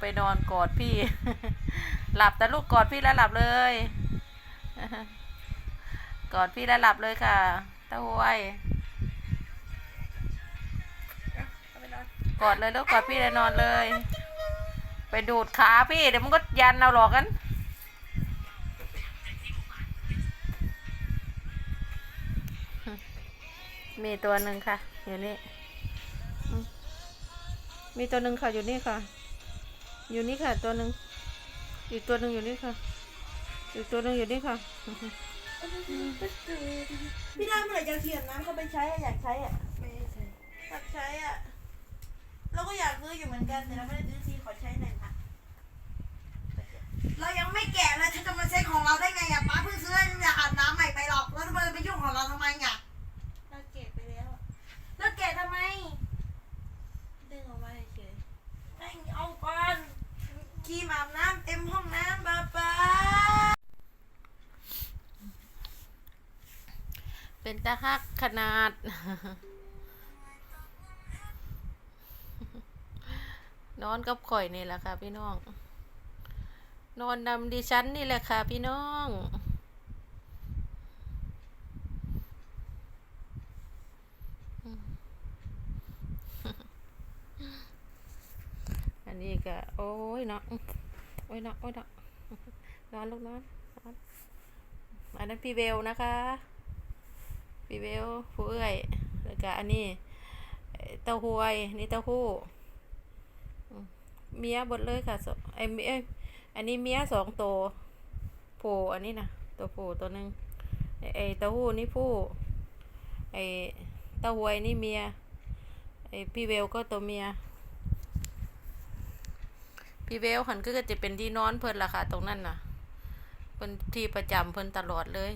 ไปนอนกอดพี่ หลับแต่ลูกกอดพี่แล้วหลับเลย กอดพี่แล้วหลับเลยค่ะต้าหวยกอดเลยล้วกอดพี่แล้วนอนเลย ไปดูดขาพี่เดี๋ยวมันก็ยันเอาหรอกกันมีตัวหนึ่งค่ะ อยู่นี่ มีตัวหนึ่งค่ะ อยู่นี่ค่ะ อยู่นี่ค่ะ ตัวหนึ่งอีกตัวหนึ่งอยู่นี่ค่ะ อีกตัวหนึ่งอยู่นี่ค่ะ พี่ดาเมื่อไหร่จะเขียนน้ำเขาไปใช้อะอยากใช้อะไม่ใช้อยากใช้อะเราก็อยากซื้ออยู่เหมือนกันแต่เราไม่ได้ซื้อทีขอใช้ รีมอาบน้ำเต็มห้องน้ำบ้าบ้าเป็นตาหักขนาด นอนกับข่อยนี่แหละค่ะพี่น้อง นอนนำดิฉันนี่แหละค่ะพี่น้อง อั นี้ก็โอ้ยเนาะโอ้ยเนาะโอ้ยเนาะนอนลูกนอนนอนอันนั้นพี่เบลนะคะพี่เบลผู้เอื้อยแล้วก็อันนี้เต้าหวยนี่เต้าหู้เมียหมดเลยค่ะสองไอ้เมียอันนี้เมียสองตัวโผอันนี้นะตัวโผตัวหนึ่งไอ้ไอ้เต้าหู้นี่ผู้ไอ้เต้าหวยนี่เมียไอ้พี่เบลก็ตัวเมีย พี่เบลหันก็จะเป็นที่นอนเพิ่นล่ะค่ะ ตรงนั้นน่ะเพิ่นที่ประจำเพิ่นตลอดเลย